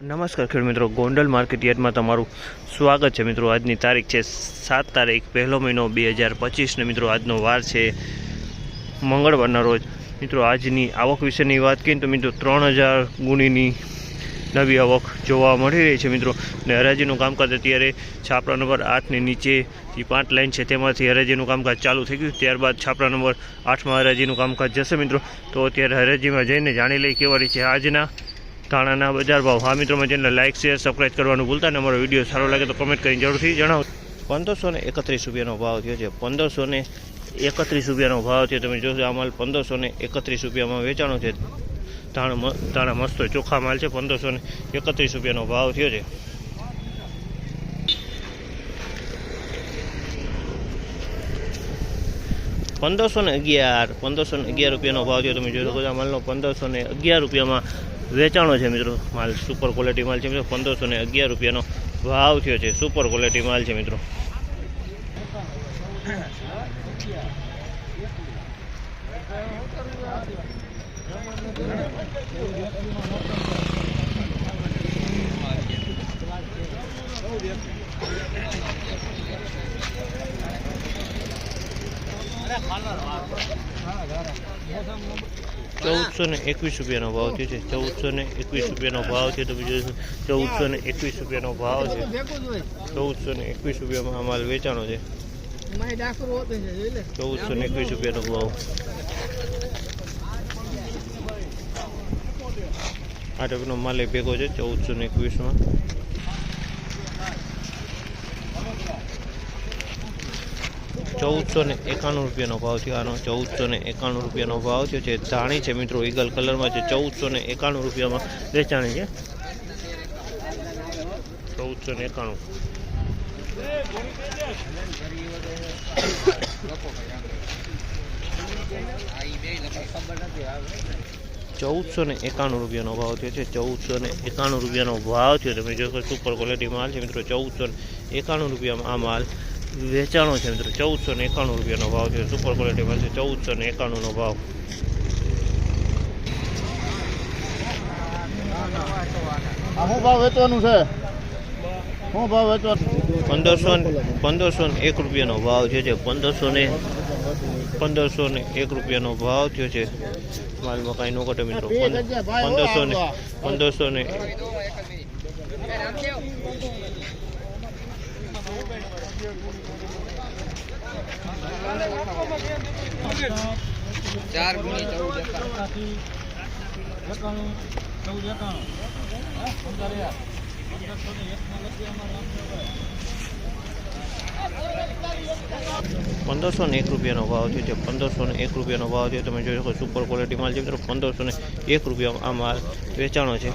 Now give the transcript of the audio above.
નમસ્કાર ખેડૂત મિત્રો, ગોંડલ માર્કેટ યાર્ડમાં તમારું સ્વાગત છે. મિત્રો, આજની તારીખ છે સાત તારીખ, પહેલો મહિનો બે હજાર પચીસને મિત્રો, આજનો વાર છે મંગળવારના રોજ. મિત્રો, આજની આવક વિશેની વાત કરીએ તો મિત્રો, ત્રણ હજાર ગુણીની નવી આવક જોવા મળી રહી છે મિત્રો. અને હરાજીનું કામકાજ અત્યારે છાપરા નંબર આઠની નીચેથી પાંચ લાઇન છે તેમાંથી હરાજીનું કામકાજ ચાલુ થઈ ગયું. ત્યારબાદ છાપરા નંબર આઠમાં હરાજીનું કામકાજ જશે મિત્રો. તો અત્યારે હરાજીમાં જઈને જાણી લઈ કેવા છે આજના ધાણાના બજાર ભાવ. હા મિત્રો ચેનલ લાઇક શેર સબસ્ક્રાઈબ કરવાનું ભૂલતા ને અમારો વીડિયો સારો લાગે તો કમેન્ટ કરીને જરૂરથી જણાવો. પંદરસો ને એકત્રીસ રૂપિયાનો ભાવ થયો છે. પંદરસો ને એકત્રીસ રૂપિયાનો ભાવ થયો. તમે જોશો, આ માલ પંદરસો ને એકત્રીસ રૂપિયામાં વેચાણો છે. ધાણા ધાણા મસ્ત ચોખ્ખા માલ છે. પંદરસો ને એકત્રીસ રૂપિયાનો ભાવ થયો છે. પંદરસો ને અગિયાર, પંદરસો ને અગિયાર રૂપિયાનો ભાવ થયો. તમે જોઈ શકો છો, આ માલનો પંદરસો ને અગિયાર રૂપિયામાં વેચાણો છે મિત્રો. માલ સુપર ક્વોલિટી માલ છે મિત્રો. પંદરસો ને અગિયાર રૂપિયાનો ભાવ થયો છે. સુપર ક્વોલિટી માલ છે મિત્રો. ચૌદસો ને એકવીસ રૂપિયાનો ભાવ થયો છે. ચૌદસો ને એકવીસ રૂપિયાનો ભાવ છે તમે જોઈ ચૌદસો ને એકવીસ રૂપિયાનો ભાવ છે. ચૌદસો ને એકવીસ રૂપિયામાં આ માલ વેચાણો છે. ચૌદસો ને એકવીસ રૂપિયાનો ભાવ. આ ટાઈપનો માલ ભેગો છે ચૌદસો ને એકવીસમાં. ચૌદસો ને એકાણું રૂપિયાનો ભાવ થયો. આનો ચૌદસો ને એકાણું રૂપિયાનો ભાવ થયો છે. ધાણી છે મિત્રો, ઈગલ કલરમાં છે. ચૌદસો ને એકાણું રૂપિયામાં વેચાણી છે. ચૌદસો ને એકાણું. ચૌદસો ને એકાણું રૂપિયાનો ભાવ થયો છે. ચૌદસો ને એકાણું રૂપિયાનો ભાવ થયો. તમે જોશો સુપર ક્વોલિટી માલ છે મિત્રો. ચૌદસો ને એકાણું રૂપિયામાં આ માલ વેચાણો છે મિત્રો ચૌદસો ને એકાણું રૂપિયાનો ભાવ છે. સુપર ક્વોલિટી માલ છે ચૌદસો ને એકાણુંનો ભાવ. શું ભાવ વેચવાનું છે? શું ભાવ વેચવાનું? પંદરસો પંદરસો ને એક રૂપિયાનો ભાવ છે. પંદરસો ને પંદરસો ને એક રૂપિયાનો ભાવ થયો છે. માલમાં કાંઈ નો ઘટે મિત્રો. પંદ- પંદરસો ને પંદરસો ને ચાર ગુણી ચૌદ પંદરસો ને એક રૂપિયાનો ભાવ છે. જે પંદરસો ને એક રૂપિયાનો ભાવ છે તમે જોઈ શકો સુપર ક્વોલિટી માલ છે મિત્રો. પંદરસો ને એક રૂપિયા આ માલ વેચાણો છે.